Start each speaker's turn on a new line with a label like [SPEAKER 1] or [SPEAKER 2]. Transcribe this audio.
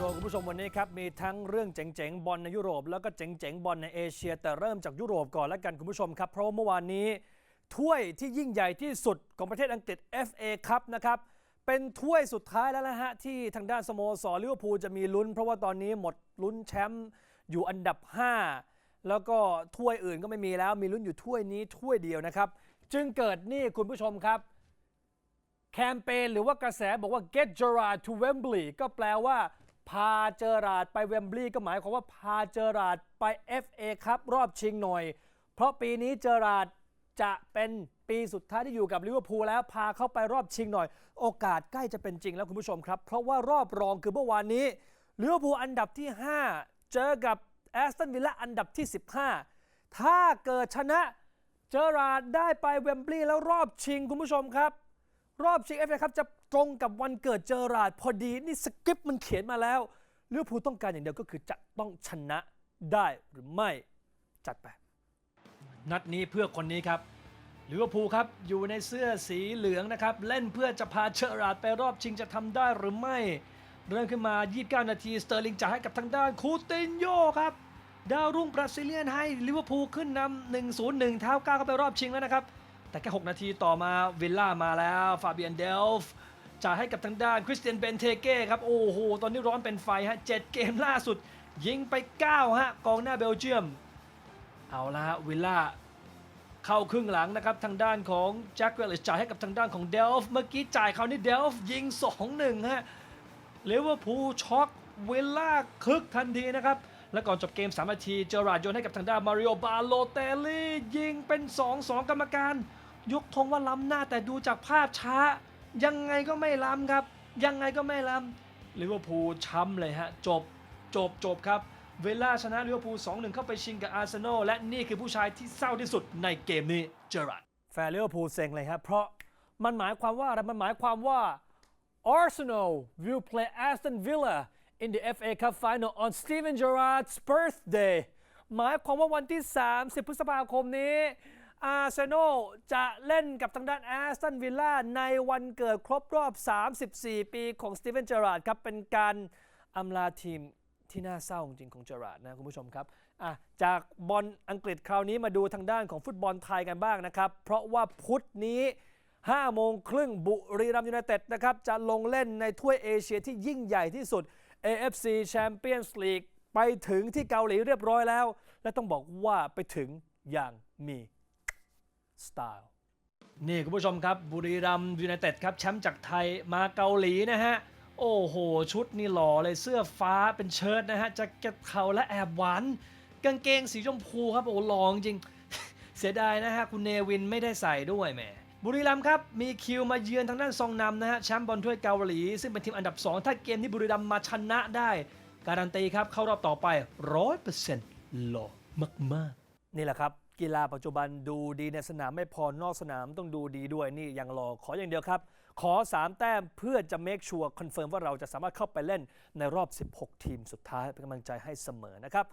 [SPEAKER 1] โคุณผู้ชมวันนี้ครับ มีทั้งเรื่องเจ๋งๆ บอลในยุโรป แล้วก็เจ๋งๆ บอลในเอเชีย แต่เริ่มจากยุโรปก่อนแล้วกันคุณผู้ชมครับ เพราะว่าเมื่อวานนี้ ถ้วยที่ยิ่งใหญ่ที่สุดของประเทศอังกฤษ FA ครับนะครับ เป็นถ้วยสุดท้ายแล้วนะฮะ ที่ทางด้านสโมสรลิเวอร์พูลจะมีลุ้น เพราะว่าตอนนี้หมดลุ้นแชมป์อยู่อันดับ 5 แล้วก็ถ้วยอื่นก็ไม่มีแล้วมีลุ้นอยู่ถ้วยนี้ถ้วยเดียวนะครับจึงเกิดนี่คุณผู้ชมครับแคมเปญหรือว่ากระแสบอกว่า get Gerrard to Wembley ก็แปลว่า พาเจอราดไปเวมบลีย์ก็หมายความว่าพาเจอราดไป FA ครับรอบชิงหน่อย เพราะปีนี้เจอราดจะเป็นปีสุดท้ายที่อยู่กับลิเวอร์พูลแล้วพาเข้าไปรอบชิงหน่อย โอกาสใกล้จะเป็นจริงแล้วคุณผู้ชมครับ เพราะว่ารอบรองคือเมื่อวานนี้ลิเวอร์พูลอันดับที่ 5 เจอกับแอสตันวิลล่าอันดับที่ 15 ถ้าเกิดชนะเจอราดได้ไปเวมบลีย์แล้วรอบชิงคุณผู้ชมครับ รอบชิงเอฟเอครับจะตรงกับวันเกิดเจอราร์ดพอดีนี่สคริปต์มันเขียนมาแล้วลิเวอร์พูลต้องการอย่างเดียวก็คือจะต้องชนะได้หรือไม่จัดไป นัดนี้เพื่อคนนี้ครับลิเวอร์พูลครับอยู่ในเสื้อสีเหลืองนะครับ เล่นเพื่อจะพาเจอราร์ดไปรอบชิงจะทำได้หรือไม่ เริ่มขึ้นมา 29 นาที สเตอร์ลิงจ่ายให้กับทางด้านคูตินโยครับ ดาวรุ่งบราซิเลียนให้ลิเวอร์พูลขึ้นนำ1-0-1 เท้าก้าวเข้าไปรอบชิงแล้วนะครับ แต่แค่ 6 นาทีต่อมาวิลล่ามาแล้วฟาเบียนเดลฟ์จ่ายให้กับทางด้านคริสเตียนเบนเทเก้ครับ โอ้โห ตอนนี้ร้อนเป็นไฟฮะเจ็ดเกมล่าสุด ยิงไป 9 ฮะ กองหน้าเบลเยียม เอาละฮะวิลล่าเข้าครึ่งหลังนะครับ ทางด้านของแจ็คเวลเลสจ่ายให้กับทางด้านของเดลฟ์เมื่อกี้จ่ายเขานี่เดลฟ์ยิง 2-1 ฮะเลเวอร์พูลช็อกวิลล่าคึกทันทีนะครับ และก่อนจบเกม 3 นาที เจอราร์ดโยนให้กับทางด้านมาริโอบาโลเตลี่ยิงเป็น 2-2 กรรมการ ยกธงว่าล้ำหน้าแต่ดูจากภาพช้า ยังไงก็ไม่ล้ำครับ ยังไงก็ไม่ล้ำลิเวอร์พูลช้ำเลยฮะ จบจบจบครับ เวลาชนะลิเวอร์พูล 2-1 เข้าไปชิงกับอาร์เซนอลและนี่คือผู้ชายที่เศร้าที่สุดในเกมนี้เจอราร์ดแฟนลิเวอร์พูลเซ็งเลยครับเพราะมันหมายความว่าอะไรมันหมายความว่า Arsenal will play Aston Villa in the FA Cup final on Steven Gerrard's birthday หมายความว่าวันที่ 30 พฤษภาคมนี้อาร์เซนอลจะเล่นกับทางด้านแอสตันวิลล่าในวันเกิดครบรอบ 34 ปีของสตีเวนเจอราร์ดครับ เป็นการอำลาทีมที่น่าเศร้าจริงของเจอราร์ดนะคุณผู้ชมครับจากบอลอังกฤษคราวนี้มาดูทางด้านของฟุตบอลไทยกันบ้างนะครับ เพราะว่าพุธนี้5โมงครึ่งบุรีรัมย์ยูไนเต็ดนะครับ จะลงเล่นในถ้วยเอเชียที่ยิ่งใหญ่ที่สุด AFC Champions League ไปถึงที่เกาหลีเรียบร้อยแล้ว และต้องบอกว่าไปถึงอย่างมีสไตล์นี่คุณผู้ชมครับ บุรีรัมยูไนเต็ดครับแชมป์จากไทยมาเกาหลีนะฮะ โอ้โห ชุดนี่หล่อเลยเสื้อฟ้าเป็นเชิ้ตนะฮะแจ็คเก็ตเข่าและแอบหวานกางเกงสีชมพูครับ โอ้หล่อจริง เสียดายนะฮะ คุณเนวินไม่ได้ใส่ด้วยแหม บุรีรัมย์ครับมีคิวมาเยือนทางด้านซองนำนะฮะแชมป์บอลถ้วยเกาหลี ซึ่งเป็นทีมอันดับ 2 ถ้าเกมที่บุรีรัมย์มาชนะได้ การันตีครับเข้ารอบต่อไป 100%หล่อมากๆ นี่แหละครับ กีฬาปัจจุบันดูดีในสนามไม่พอนอกสนามต้องดูดีด้วยนี่ยังรอขออย่างเดียวครับ ขอ 3 แต้มเพื่อจะ make sure คอนเฟิร์มว่าเราจะสามารถเข้าไปเล่นในรอบ 16 ทีมสุดท้ายเป็นกำลังใจให้เสมอนะครับ